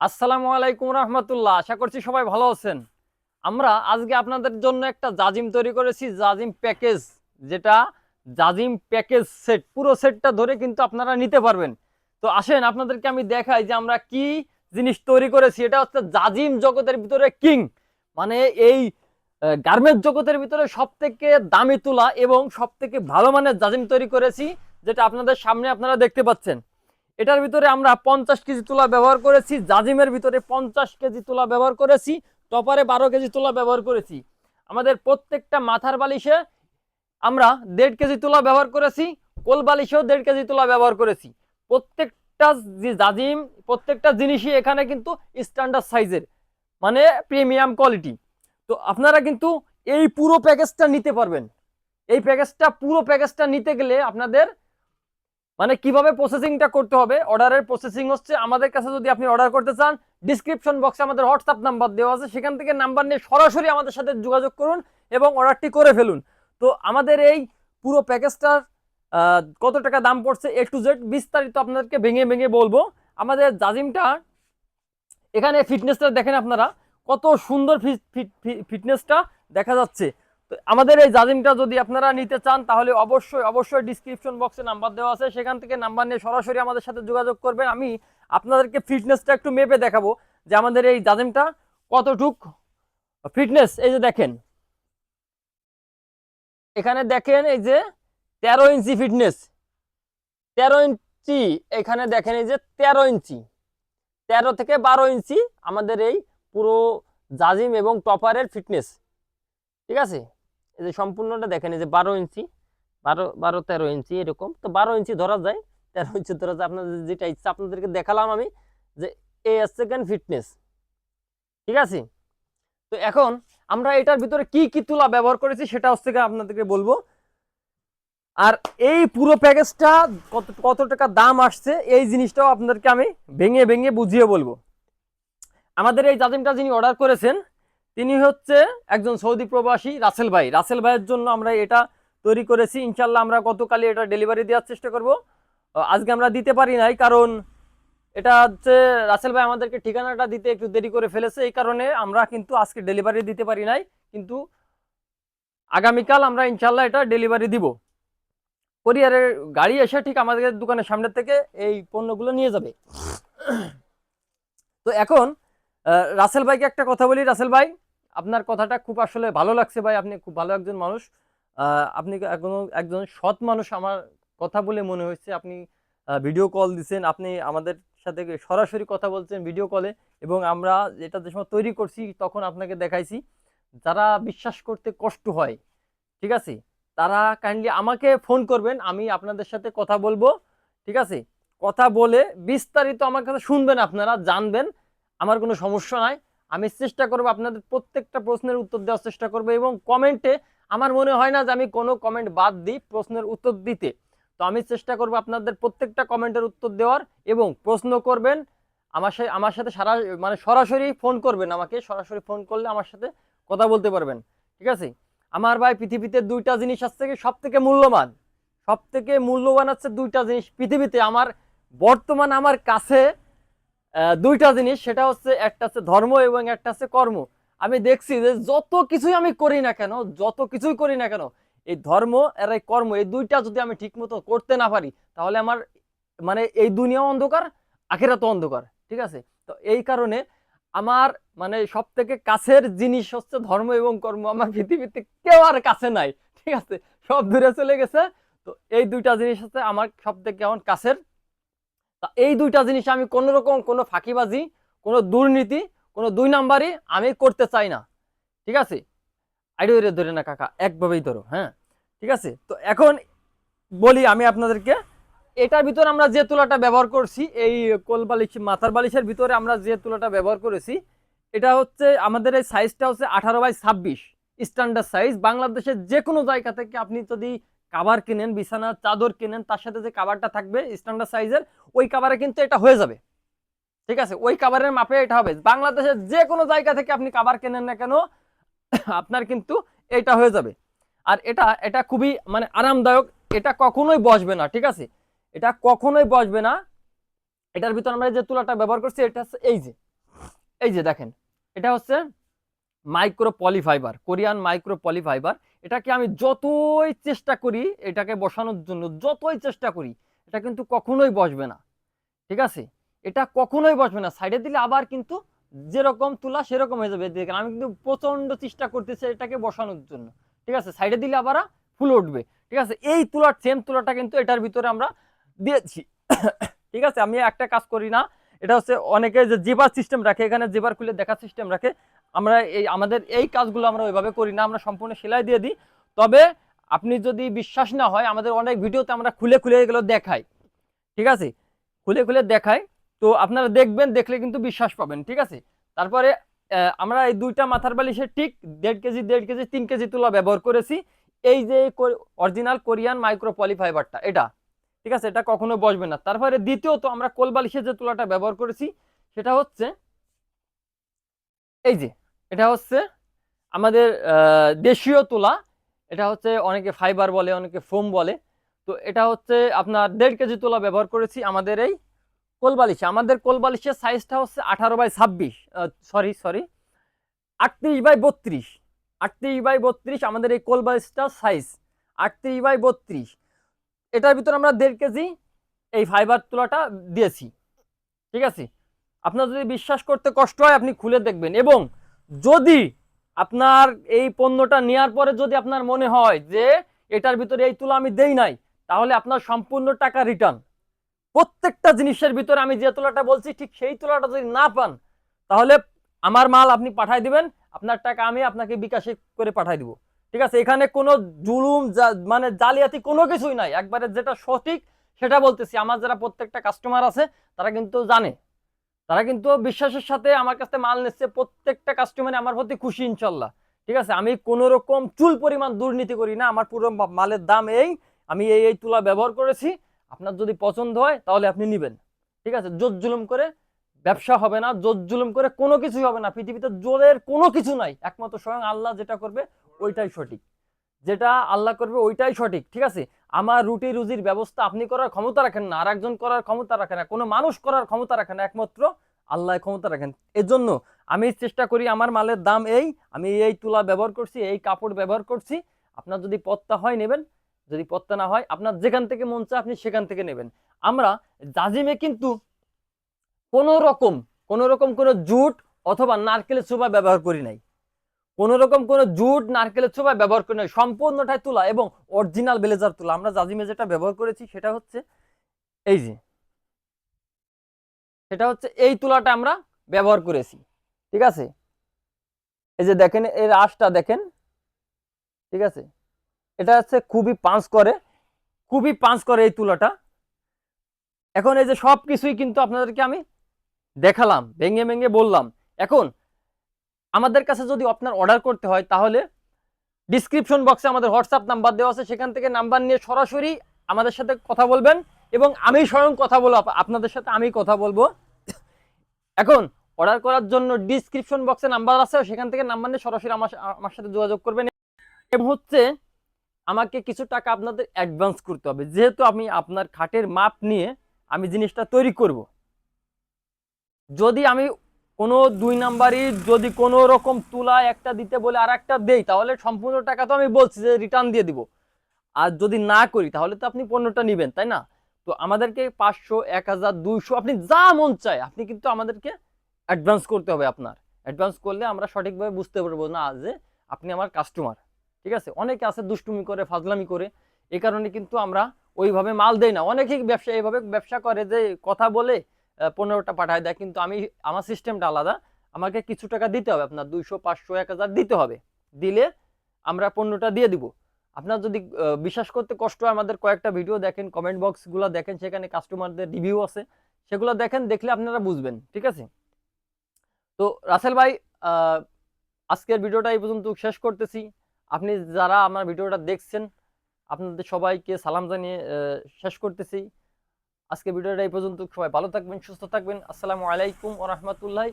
আসসালামু আলাইকুম রহমতুল্লাহ। আশা করছি সবাই ভালো আছেন। আমরা আজকে আপনাদের জন্য একটা জাজিম তৈরি করেছি, জাজিম প্যাকেজ, যেটা জাজিম প্যাকেজ সেট। পুরো সেটটা ধরে কিন্তু আপনারা নিতে পারবেন। তো আসেন, আপনাদেরকে আমি দেখাই যে আমরা কি জিনিস তৈরি করেছি। এটা হচ্ছে জাজিম জগতের ভিতরে কিং। মানে এই গার্মেন্টস জগতের ভিতরে সব থেকে দামি তুলা এবং সব থেকে ভালো মানের জাজিম তৈরি করেছি, যেটা আপনাদের সামনে আপনারা দেখতে পাচ্ছেন। এটার ভিতরে আমরা পঞ্চাশ কেজি তুলা ব্যবহার করেছি, জাজিমের ভিতরে পঞ্চাশ কেজি তুলা ব্যবহার করেছি, টপারে বারো কেজি তুলা ব্যবহার করেছি। আমাদের প্রত্যেকটা মাথার বালিশে আমরা দেড় কেজি তুলা ব্যবহার করেছি, কোল বালিশেও দেড় কেজি তুলা ব্যবহার করেছি। প্রত্যেকটা যে জাজিম, প্রত্যেকটা জিনিসই এখানে কিন্তু স্ট্যান্ডার্ড সাইজের মানে প্রিমিয়াম কোয়ালিটি তো আপনারা কিন্তু এই পুরো প্যাকেজটা নিতে পারবেন। এই প্যাকেজটা পুরো প্যাকেজটা নিতে গেলে আপনাদের মানে কীভাবে প্রসেসিংটা করতে হবে? অর্ডারের প্রসেসিং হচ্ছে আমাদের কাছে যদি আপনি অর্ডার করতে চান ডিসক্রিপশন বক্সে আমাদের হোয়াটসঅ্যাপ নাম্বার দেওয়া আছে, সেখান থেকে নাম্বার নিয়ে সরাসরি আমাদের সাথে যোগাযোগ করুন এবং অর্ডারটি করে ফেলুন। তো আমাদের এই পুরো প্যাকেজটার কত টাকা দাম পড়ছে এ টু জেড বিস্তারিত আপনাদেরকে ভেঙে ভেঙে বলব। আমাদের জাজিমটা, এখানে ফিটনেসটা দেখেন আপনারা, কত সুন্দর ফিটনেসটা দেখা যাচ্ছে। আমাদের এই জাজিমটা যদি আপনারা নিতে চান, তাহলে অবশ্যই অবশ্যই ডিসক্রিপশন বক্সে নাম্বার দেওয়া আছে। সেখান থেকে নাম্বার নিয়ে সরাসরি আমাদের সাথে যোগাযোগ করবেন। আমি আপনাদেরকে ফিটনেসটা একটু মেপে দেখাবো যে আমাদের এই জাজিমটা কতটুক ফিটনেস এই যে দেখেন। এখানে দেখেন এই যে তেরো ইঞ্চি ফিটনেস তেরো ইঞ্চি, এখানে দেখেন এই যে তেরো ইঞ্চি। তেরো থেকে বারো ইঞ্চি আমাদের এই পুরো জাজিম এবং টপারের ফিটনেস ঠিক আছে? এই যে সম্পূর্ণটা দেখেন, এই যে বারো ইঞ্চি, বারো বারো, তেরো ইঞ্চি এরকম। তো বারো ইঞ্চি ধরা যায়, তেরো ইঞ্চি ধরা যায়। আপনাদের যেটা ইচ্ছা, আপনাদেরকে দেখালাম আমি যে এই সেকেন্ড ফিটনেস। ঠিক আছে? তো এখন আমরা এটার ভিতরে কি কি তুলা ব্যবহার করেছি সেটা হচ্ছে আপনাদেরকে বলব। আর এই পুরো প্যাকেজটা কত কত টাকা দাম আসছে, এই জিনিসটাও আপনাদেরকে আমি ভেঙে ভেঙে বুঝিয়ে বলব। আমাদের এই জাজিমটা যিনি অর্ডার করেছেন তিনি হচ্ছে একজন সৌদি প্রবাসী রাসেল ভাই। রাসেল ভাইয়ের জন্য আমরা এটা তৈরি করেছি। ইনশাল্লাহ আমরা গতকালই এটা ডেলিভারি দেওয়ার চেষ্টা করব। আজকে আমরা দিতে পারি নাই কারণ এটা হচ্ছে রাসেল ভাই আমাদেরকে ঠিকানাটা দিতে একটু দেরি করে ফেলেছে। এই কারণে আমরা কিন্তু আজকে ডেলিভারি দিতে পারি নাই। কিন্তু আগামীকাল আমরা ইনশাল্লাহ এটা ডেলিভারি দিব। কোরিয়ারের গাড়ি এসে ঠিক আমাদের দোকানের সামনে থেকে এই পণ্যগুলো নিয়ে যাবে। তো এখন রাসেল ভাইকে একটা কথা বলি। রাসেল ভাই আপনার কথাটা খুব আসলে ভালো লাগছে ভাই, আপনি খুব ভালো একজন মানুষ। আপনি একজন সৎ মানুষ আমার কথা বলে মনে হয়েছে। আপনি ভিডিও কল দিচ্ছেন আপনি আমাদের সাথে সরাসরি কথা বলছেন ভিডিও কলে এবং আমরা যেটা যে সময় তৈরি করছি তখন আপনাকে দেখাইছি। যারা বিশ্বাস করতে কষ্ট হয়, ঠিক আছে? তারা কাইন্ডলি আমাকে ফোন করবেন, আমি আপনাদের সাথে কথা বলব, ঠিক আছে? কথা বলে বিস্তারিত আমার কাছে শুনবেন আপনারা, জানবেন, আমার কোনো সমস্যা নাই। আমি চেষ্টা করব আপনাদের প্রত্যেকটা প্রশ্নের উত্তর দেওয়ার চেষ্টা করব এবং কমেন্টে আমার মনে হয় না যে আমি কোনো কমেন্ট বাদ দিই প্রশ্নের উত্তর দিতে। তো আমি চেষ্টা করব আপনাদের প্রত্যেকটা কমেন্টের উত্তর দেওয়ার এবং প্রশ্ন করবেন। আমার সাথে আমার সাথে সারা মানে সরাসরি ফোন করবেন আমাকে, সরাসরি ফোন করলে আমার সাথে কথা বলতে পারবেন। ঠিক আছে? আমার ভাই পৃথিবীতে দুইটা জিনিস আছে সব থেকে মূল্যবান? সব থেকে মূল্যবান হচ্ছে দুইটা জিনিস পৃথিবীতে। আমার বর্তমান আমার কাছে দুইটা জিনিস, সেটা হচ্ছে একটা হচ্ছে ধর্ম এবং একটা হচ্ছে কর্ম। আমি দেখছি যে যত কিছুই আমি করি না কেন, যত কিছুই করি না কেন, এই ধর্ম আর এই কর্ম, এই দুইটা যদি আমি ঠিক মতো করতে না পারি, তাহলে আমার মানে এই দুনিয়াও অন্ধকার আখেরা তো অন্ধকার, ঠিক আছে? তো এই কারণে আমার মানে সব থেকে কাছের জিনিস হচ্ছে ধর্ম এবং কর্ম। আমার পৃথিবীতে কেউ আর কাছে নাই, ঠিক আছে? সব দূরে চলে গেছে। তো এই দুইটা জিনিস হচ্ছে আমার সব থেকে আমার কাছের তা এই দুইটা জিনিস আমি কোনো রকম কোনো ফাঁকিবাজি, কোনো দুর্নীতি, কোনো দুই নাম্বারই আমি করতে চাই না। ঠিক আছে? আইডিওরে ধরে না কাকা, একভাবেই ধরো হ্যাঁ? ঠিক আছে? তো এখন বলি আমি আপনাদেরকে, এটার ভিতরে আমরা যে তুলাটা ব্যবহার করছি, এই কোল বালিশ, মাথার বালিশের ভিতরে আমরা যে তুলাটা ব্যবহার করেছি, এটা হচ্ছে আমাদের এই সাইজটা হচ্ছে আঠারো বাই ছাব্বিশ স্ট্যান্ডার্ড সাইজ বাংলাদেশের যে কোনো জায়গা থেকে আপনি যদি কাভার কিনেন, বিছানার চাদর কিনেন, তার সাথে যে কাভারটা থাকবে স্ট্যান্ডার্ড সাইজের ওই কাভারে কিন্তু এটা হয়ে যাবে। ঠিক আছে? ওই কাভারের মাপে এটা হবে। বাংলাদেশের যে কোনো জায়গা থেকে আপনি কাভার কেনেন না কেন, আপনার কিন্তু এটা হয়ে যাবে। আর এটা এটা খুবই মানে আরামদায়ক, এটা কখনোই বসবে না, ঠিক আছে? এটা কখনোই বসবে না। এটার ভিতর আমরা যে তুলাটা ব্যবহার করছি, এটা হচ্ছে এই যে। এই যে দেখেন, এটা হচ্ছে micro polyfibre Korean micro polyfibre এটাকে আমি যতই চেষ্টা করি, এটাকে বসানোর জন্য যতই চেষ্টা করি, এটা কিন্তু কখনোই বসবে না। ঠিক আছে? এটা কখনোই বসবে না। সাইডে দিলে আবার কিন্তু যেরকম তুলা সেরকম হয়ে যাবে। দেখেন, আমি কিন্তু প্রচণ্ড চেষ্টা করতেছি এটাকে বসানোর জন্য। ঠিক আছে? সাইডে দিলে আবার ফুল উঠবে। ঠিক আছে? এই তুলার সেম তুলাটা কিন্তু এটার ভিতরে আমরা দিয়েছি। ঠিক আছে? আমি একটা কাজ করি না। এটা হচ্ছে অনেকে যে জেবার সিস্টেম রাখে, এখানে জেবার খুলে দেখার সিস্টেম রাখে, আমরা এই, আমাদের এই কাজগুলো আমরা ওইভাবে করি না, আমরা সম্পূর্ণ সেলাই দিয়ে দিই। তবে আপনি যদি বিশ্বাস না হয়, আমাদের অনেক ভিডিওতে আমরা খুলে খুলে এগুলো দেখাই, ঠিক আছে? খুলে খুলে দেখাই, তো আপনারা দেখবেন, দেখলে কিন্তু বিশ্বাস পাবেন, ঠিক আছে? তারপরে আমরা এই দুইটা মাথার বালিশে ঠিক দেড় কেজি দেড় কেজি, তিন কেজি তুলা ব্যবহার করেছি। এই যে অরিজিনাল কোরিয়ান মাইক্রো পলিফাইবারটা এটা ঠিক আছে? এটা কখনো বসবে না। তারপরে দ্বিতীয়ত আমরা কোল বালিশের যে তুলাটা ব্যবহার করেছি, সেটা হচ্ছে এই যে, এটা হচ্ছে আমাদের দেশীয় তুলা। এটা হচ্ছে অনেকে ফাইবার বলে, অনেকে ফোম বলে। তো এটা হচ্ছে আপনার দেড় কেজি তুলা ব্যবহার করেছি আমাদের এই কোলবালিশে আমাদের কোলবালিশের সাইজটা হচ্ছে আঠারো বাই ছাব্বিশ সরি সরি আটত্রিশ বাই বত্রিশ। আটত্রিশ বাই বত্রিশ আমাদের এই কোলবালিশটার সাইজ আটত্রিশ বাই বত্রিশ। এটার ভিতরে আমরা দেড় কেজি এই ফাইবার তুলাটা দিয়েছি। ঠিক আছে? আপনার যদি বিশ্বাস করতে কষ্ট হয়, আপনি খুলে দেখবেন। এবং যদি আপনার এই পণ্যটা নেওয়ার পরে যদি আপনার মনে হয় যে এটার ভিতরে এই তুলা আমি দেই নাই, তাহলে আপনার সম্পূর্ণ টাকা রিটার্ন প্রত্যেকটা জিনিসের ভিতরে আমি যে তুলাটা বলছি, ঠিক সেই তুলাটা যদি না পান, তাহলে আমার মাল আপনি পাঠাই দিবেন, আপনার টাকা আমি আপনাকে বিকাশে করে পাঠাই দিব। ঠিক আছে, এখানে কোনো জুলুম মানে জালিয়াতি কোনো কিছুই নাই। একবারে যেটা সঠিক সেটা বলতেছি। আমার যারা প্রত্যেকটা কাস্টমার আছে, তারা কিন্তু জানে। তারা কিন্তু বিশ্বাসের সাথে আমার কাছে মাল নিচ্ছে, প্রত্যেকটা কাস্টমারে আমার প্রতি খুশি, ইনশাল্লাহ। ঠিক আছে, আমি কোনো রকম চুল পরিমাণ দুর্নীতি করি না। আমার পুরো মালের দাম এই, আমি এই এই তুলা ব্যবহার করেছি। আপনার যদি পছন্দ হয়, তাহলে আপনি নেবেন। ঠিক আছে, জোর জুলুম করে ব্যবসা হবে না, জোর জুলুম করে কোনো কিছুই হবে না। পৃথিবীতে জোরের কোনো কিছু নাই। একমাত্র স্বয়ং আল্লাহ যেটা করবে ওইটাই সঠিক। যেটা আল্লাহ করবে ওইটাই সঠিক, ঠিক আছে? আমার রুটি রুজির ব্যবস্থা আপনি করার ক্ষমতা রাখেন না আর একজন করার ক্ষমতা রাখে না, কোনো মানুষ করার ক্ষমতা রাখে না, একমাত্র আল্লাহ ক্ষমতা রাখেন। এজন্য আমি চেষ্টা করি আমার মালের দাম এই, আমি এই তুলা ব্যবহার করছি, এই কাপড় ব্যবহার করছি। আপনার যদি পত্তা হয় নেবেন, যদি পত্তা না হয়, আপনার যেখান থেকে মন চায় আপনি সেখান থেকে নেবেন। আমরা জাজিমে কিন্তু কোনো রকম কোনো রকম কোনো জুট অথবা নারকেলের চোপা ব্যবহার করি নাই। কোনো রকম কোনো জুট, নারকেলের চোপা ব্যবহার করি নাই। সম্পূর্ণটাই তুলা এবং অরিজিনাল ব্লেজার তুলা। আমরা জাজিমে যেটা ব্যবহার করেছি সেটা হচ্ছে এই যে, সেটা হচ্ছে এই তুলাটা আমরা ব্যবহার করেছি। ঠিক আছে? এই যে দেখেন, এর আশটা দেখেন। ঠিক আছে? এটা হচ্ছে খুবই পাঁচ করে, খুবই পাঁচ করে এই তুলাটা। এখন এই যে সব কিছুই কিন্তু আপনাদেরকে আমি দেখালাম, ভেঙে ভেঙে বললাম। এখন আমাদের কাছে যদি আপনার অর্ডার করতে হয়, তাহলে ডিসক্রিপশন বক্সে আমাদের হোয়াটসঅ্যাপ নাম্বার দেওয়া আছে। সেখান থেকে নাম্বার নিয়ে সরাসরি আমাদের সাথে কথা বলবেন এবং আমি স্বয়ং কথা বলব আপনাদের সাথে আমি কথা বলব। এখন অর্ডার করার জন্য ডিসক্রিপশন বক্সে নাম্বার আছে, সেখান থেকে নাম্বার নিয়ে সরাসরি আমার আমার সাথে যোগাযোগ করবেন। এবং হচ্ছে আমাকে কিছু টাকা আপনাদের অ্যাডভান্স করতে হবে। যেহেতু আমি আপনার খাটের মাপ নিয়ে আমি জিনিসটা তৈরি করব। যদি আমি কোনো দুই নাম্বারই যদি কোনো রকম তুলা একটা দিতে বলে আর একটা দেই, তাহলে সম্পূর্ণ টাকা তো আমি বলছি যে রিটার্ন দিয়ে দিব। আর যদি না করি, তাহলে তো আপনি পণ্যটা নেবেন, তাই না? তো আমাদেরকে পাঁচশো, এক হাজার, দুইশো, আপনি যা মন চায়, আপনি কিন্তু আমাদেরকে অ্যাডভান্স করতে হবে আপনার। অ্যাডভান্স করলে আমরা সঠিকভাবে বুঝতে পারব না যে আপনি আমার কাস্টমার ঠিক আছে? অনেকে আছে দুষ্টুমি করে, ফাজলামি করে, এ কারণে কিন্তু আমরা ওইভাবে মাল দেই না। অনেকেই ব্যবসা এইভাবে ব্যবসা করে যে কথা বলে পনেরোটা পাঠায় দেয়, কিন্তু আমি, আমার সিস্টেমটা আলাদা। আমাকে কিছু টাকা দিতে হবে, আপনার দুইশো, পাঁচশো, এক হাজার দিতে হবে। দিলে আমরা পণ্যটা দিয়ে দিব। আপনার যদি বিশ্বাস করতে কষ্ট হয়, আমাদের কয়েকটা ভিডিও দেখেন কমেন্ট বক্সগুলো দেখেন, সেখানে কাস্টমারদের রিভিউ আছে। সেগুলো দেখেন, দেখলে আপনারা বুঝবেন, ঠিক আছে? তো রাসেল ভাই আজকের ভিডিওটা এই পর্যন্ত শেষ করতেছি। আপনি যারা আমার ভিডিওটা দেখছেন, আপনাদের সবাইকে সালাম জানিয়ে শেষ করতেছি। আজকে ভিডিওটা এই পর্যন্ত। সবাই ভালো থাকবেন সুস্থ থাকবেন। আসসালামু আলাইকুম ও রহমতুল্লাহ